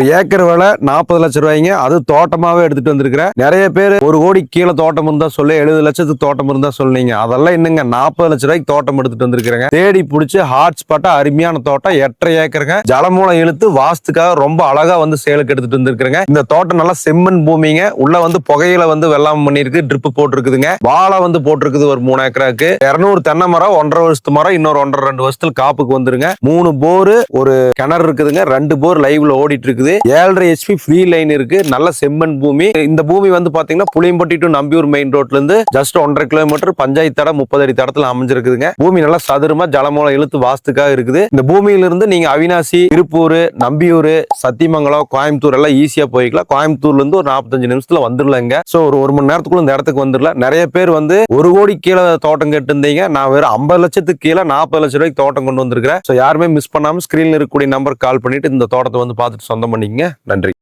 ஒரு ஏக்கர் விலை நாற்பது லட்சம் ரூபாய்ங்க. அது தோட்டமாவே எடுத்துட்டு வந்திருக்கிறேன் நிறைய பேர் ஒரு கோடி கீழே தோட்டம் இருந்தா சொல்லி எழுபது லட்சத்துக்கு தோட்டம் இருந்தா சொன்னீங்க அதெல்லாம் என்னங்க? நாற்பது லட்சம் ரூபாய்க்கு தோட்டம் எடுத்துட்டு வந்திருக்கிறேங்க. தேடி பிடிச்சி ஹாட் ஸ்பாட்டா அருமையான தோட்டம் எட்டரை ஏக்கருங்க. ஜலமூலம் இழுத்து வாஸ்துக்காக ரொம்ப அழகா வந்து சேலுக்கு எடுத்துட்டு வந்திருக்கிறேங்க. இந்த தோட்டம் நல்லா செம்மண் பூமிங்க. உள்ள வந்து புகையில வந்து வெள்ளாம பண்ணிருக்கு ட்ரிப் போட்டிருக்குதுங்க. வாழை வந்து போட்டிருக்குது ஒரு மூணு ஏக்கராக்கு. இருநூறு தென்னை மரம் ஒன்றரை வருஷத்து மரம் இன்னொரு ஒன்றரை ரெண்டு வருஷத்துல காப்புக்கு வந்துருங்க. மூணு போரு ஒரு கிணறு இருக்குதுங்க. ரெண்டு போர் லைவ்ல ஓடிட்டு இருக்குது. ஏழரை ஹெச்பி ஃப்ரீ லைன் இருக்கு. நல்ல செம்மண் பூமி. இந்த பூமி வந்து பாத்தீங்கன்னா புளியம்பட்டி டு நம்பியூர் மெயின் ரோட்ல இருந்து ஜஸ்ட் ஒன்றரை கிலோமீட்டர் பஞ்சாயத்து தடம் முப்பது அடி தடத்துல அமைஞ்சிருக்குதுங்க. பூமி நல்லா சதுரமா ஜலமூலம் இழுத்து வாஸ்துக்காக இருக்குது. இந்த பூமியில இருந்து நீங்க அவினாசி திருப்பூர் நம்பியூர் சத்தியமங்கலம் கோயம்புத்தூர் எல்லாம் ஈஸியா போய்க்கலாம். கோயம்புத்தூர்ல இருந்து ஒரு நாற்பத்தஞ்சு நிமிஷத்துல வந்துடலங்க. சோ ஒரு ஒரு மணி நேரத்துக்குள்ள இந்த இடத்துக்கு வந்துடலாம். நிறைய பேர் வந்து ஒரு கோடி கீழே தோட்டம் கேட்டு இருந்தீங்க நான் வெறும் ஐம்பது லட்சத்துக்கு கீழே நாற்பது லட்சம் ரூபாய்க்கு தோட்டம் கொண்டு வந்திருக்கிறேன். ஸோ யாருமே மிஸ் பண்ணாம ஸ்கிரீன்ல இருக்கக்கூடிய நம்பர் கால் பண்ணிட்டு இந்த தோட்டத்தை வந்து பார்த்துட்டு சொந்தம் பண்ணிக்கங்க. நன்றி.